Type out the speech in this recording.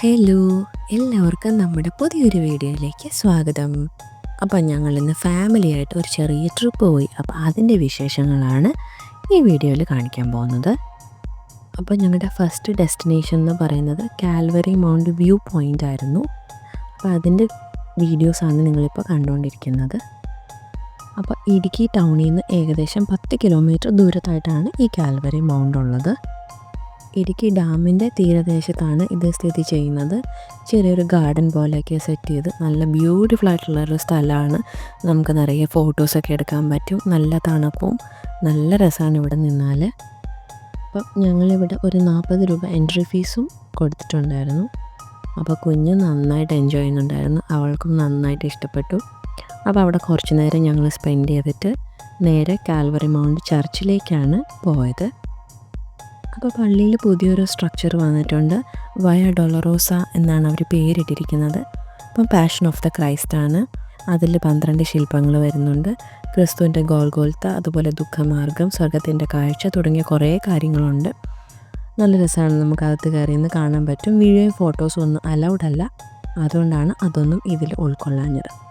Hello എല്ലാവർക്കും നമ്മുടെ പുതിയൊരു വീഡിയോയിലേക്ക് സ്വാഗതം. അപ്പം ഞങ്ങൾ ഇന്ന് ഫാമിലിയായിട്ട് ഒരു ചെറിയ ട്രിപ്പ് പോയി. അപ്പോൾ അതിന്റെ വിശേഷങ്ങളാണ് ഈ വീഡിയോയിൽ കാണിക്കാൻ പോകുന്നത്. അപ്പോൾ ഞങ്ങളുടെ ഫസ്റ്റ് ഡെസ്റ്റിനേഷൻ എന്ന് പറയുന്നത് കാൽവറി മൗണ്ട് വ്യൂ പോയിന്റ് ആയിരുന്നു. അപ്പോൾ അതിന്റെ വീഡിയോസാണ് നിങ്ങളിപ്പോൾ കണ്ടുകൊണ്ടിരിക്കുന്നത്. അപ്പോൾ ഇടുക്കി ടൗണിൽ നിന്ന് ഏകദേശം പത്ത് കിലോമീറ്റർ ദൂരത്തായിട്ടാണ് ഈ കാൽവറി മൗണ്ട് ഉള്ളത്. ഇടുക്കി ഡാമിന്റെ തീരദേശത്താണ് ഇത് സ്ഥിതി ചെയ്യുന്നത്. ചെറിയൊരു ഗാർഡൻ പോലെയൊക്കെ സെറ്റ് ചെയ്ത് നല്ല ബ്യൂട്ടിഫുൾ ആയിട്ടുള്ള ഒരു സ്ഥലമാണ്. നമുക്ക് നിറയെ ഫോട്ടോസൊക്കെ എടുക്കാൻ പറ്റും. നല്ല തണുപ്പും നല്ല രസമാണ് ഇവിടെ നിന്നാൽ. അപ്പം ഞങ്ങളിവിടെ ഒരു നാൽപ്പത് രൂപ എൻട്രി ഫീസും കൊടുത്തിട്ടുണ്ടായിരുന്നു. അപ്പോൾ കുഞ്ഞ് നന്നായിട്ട് എൻജോയ് ചെയ്യുന്നുണ്ടായിരുന്നു. അവൾക്കും നന്നായിട്ട് ഇഷ്ടപ്പെട്ടു. അപ്പോൾ അവിടെ കുറച്ച് നേരം ഞങ്ങൾ സ്പെൻഡ് ചെയ്തിട്ട് നേരെ കാൽവറി മൗണ്ട് ചർച്ചിലേക്കാണ് പോയത്. അപ്പോൾ പള്ളിയിൽ പുതിയൊരു സ്ട്രക്ചർ വന്നിട്ടുണ്ട്. വയ ഡൊളറോസ എന്നാണ് അവർ പേരിട്ടിരിക്കുന്നത്. അപ്പം പാഷൻ ഓഫ് ദ ക്രൈസ്റ്റ് ആണ്. അതിൽ പന്ത്രണ്ട് ശില്പങ്ങൾ വരുന്നുണ്ട്. ക്രിസ്തുവിന്റെ ഗോൾഗോൽത്ത അതുപോലെ ദുഃഖമാർഗം സ്വർഗത്തിന്റെ കാഴ്ച തുടങ്ങിയ കുറേ കാര്യങ്ങളുണ്ട്. നല്ല രസമാണ് നമുക്ക് അകത്ത് കയറി നിന്ന് കാണാൻ പറ്റും. വീഡിയോയും ഫോട്ടോസും ഒന്നും അലൗഡ് അല്ല. അതുകൊണ്ടാണ് അതൊന്നും ഇതിൽ ഉൾക്കൊള്ളാഞ്ഞത്.